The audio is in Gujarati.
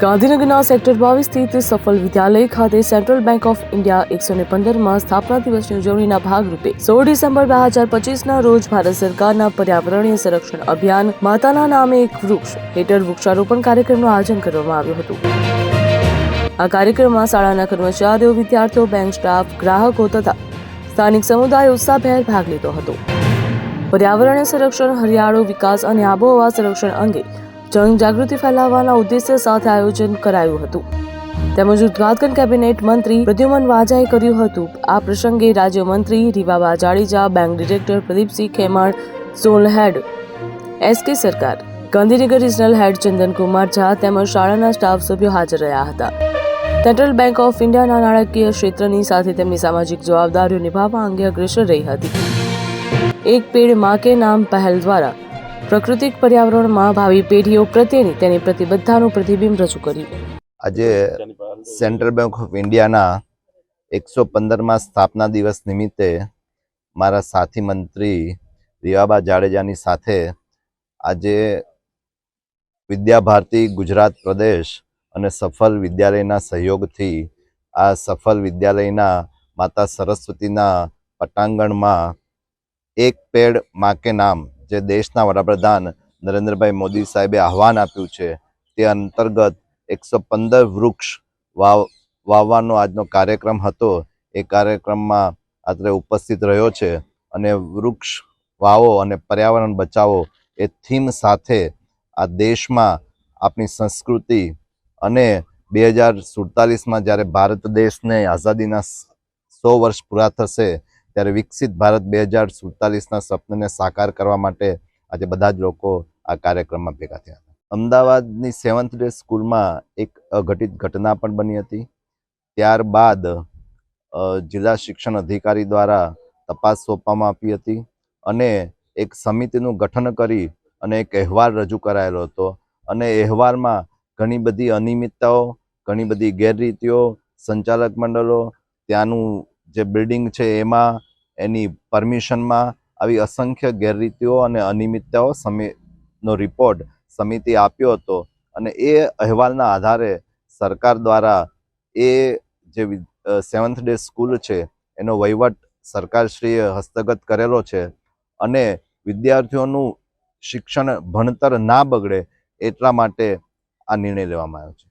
ગાંધીનગરના સેક્ટર બાવીસ સ્થિત સફળ વિદ્યાલય ખાતે સેન્ટ્રલ બેંક ઓફ ઇન્ડિયા એકસો ને પંદરમાં સ્થાપના દિવસની ઉજવણીના ભાગરૂપે સોળ ડિસેમ્બર બે હજાર પચીસના રોજ ભારત સરકારના પર્યાવરણીય સંરક્ષણ અભિયાન માતાના નામે એક વૃક્ષ હેઠળ વૃક્ષારોપણ કાર્યક્રમનું આયોજન કરવામાં આવ્યું હતું. આ કાર્યક્રમમાં શાળાના કર્મચારીઓ, વિદ્યાર્થીઓ, બેંક સ્ટાફ, ગ્રાહકો તથા સ્થાનિક સમુદાય ઉત્સાહભેર ભાગ લીધો હતો. પર્યાવરણીય સંરક્ષણ, હરિયાળો વિકાસ અને આબોહવા સંરક્ષણ અંગે જનજાગૃતિ ફેલાવવાના ઉદ્દેશ્ય સાથે આયોજન કરાયું હતું. તેમજ ઉદઘાટન કેબિનેટ મંત્રી પ્રદ્યુમન વાજાએ કર્યું હતું. આ પ્રસંગે રાજ્યમંત્રી Rivaba Jadeja bank director Pradeepsinh Kheman zone head SK Sarkar, Gandhinagar regional head Chandankumar Jha તેમજ શાળાના સ્ટાફ સભ્યો હાજર રહ્યા હતા. સેન્ટ્રલ બેંક ઓફ ઇન્ડિયાના નાણાકીય ક્ષેત્રની સાથે તેમની સામાજિક જવાબદારીઓ નિભાવવા અંગે અગ્રેસર રહી હતી. એક પેડમાં કે નામ પહેલ દ્વારા પ્રાકૃતિક પર્યાવરણમાં ભાવિ પેઢીઓ પ્રત્યેની તેની પ્રતિબદ્ધતાનું પ્રતિબિંબ રજૂ કર્યું. આજે સેન્ટ્રલ બેંક ઓફ ઇન્ડિયાના એકસો પંદરમાં સ્થાપના દિવસ નિમિત્તે મારા સાથી મંત્રી રીવાબા જાડેજાની સાથે આજે વિદ્યાભારતી ગુજરાત પ્રદેશ અને સફળ વિદ્યાલયના સહયોગથી આ સફળ વિદ્યાલયના માતા સરસ્વતીના પટાંગણમાં એક પેડ માકે નામ જે દેશના વડાપ્રધાન નરેન્દ્રભાઈ મોદી સાહેબે આહવાન આપ્યું છે, તે અંતર્ગત એકસો પંદર વૃક્ષ વાવ, વાવવાનો આજનો કાર્યક્રમ હતો. એ કાર્યક્રમમાં અત્રે ઉપસ્થિત રહ્યો છે અને વૃક્ષ વાવો અને પર્યાવરણ બચાવો એ થીમ સાથે આ દેશમાં આપણી સંસ્કૃતિ અને બે હજાર સુડતાલીસમાં જ્યારે ભારત દેશને આઝાદીના સો વર્ષ પૂરા થશે ત્યારે વિકસિત ભારત બે હજાર સુડતાલીસના સપનાને સાકાર કરવા માટે આજે બધા જ લોકો આ કાર્યક્રમમાં ભેગા થયા હતા. અમદાવાદની સેવન્થ ડે સ્કૂલમાં એક અઘટિત ઘટના પણ બની હતી. ત્યારબાદ જિલ્લા શિક્ષણ અધિકારી દ્વારા તપાસ સોંપવામાં આપી હતી અને એક સમિતિનું ગઠન કરી અને એક અહેવાલ રજૂ કરાયેલો હતો. અને અહેવાલમાં ઘણી બધી અનિયમિતતાઓ, ઘણી બધી ગેરરીતિઓ, સંચાલક મંડળો, ત્યાંનું જે બિલ્ડિંગ છે એમાં એની પરમિશનમાં આવી અસંખ્ય ગેરરીતિઓ અને અનિયમિતતાઓ સમિતિનો રિપોર્ટ સમિતિ આપ્યો હતો અને એ અહેવાલના આધારે સરકાર દ્વારા એ જે સેવન્થ ડે સ્કૂલ છે, એનો વહીવટ સરકારશ્રીએ હસ્તગત કરેલો છે અને વિદ્યાર્થીઓનું શિક્ષણ ભણતર ના બગડે એટલા માટે આ નિર્ણય લેવામાં આવ્યો છે.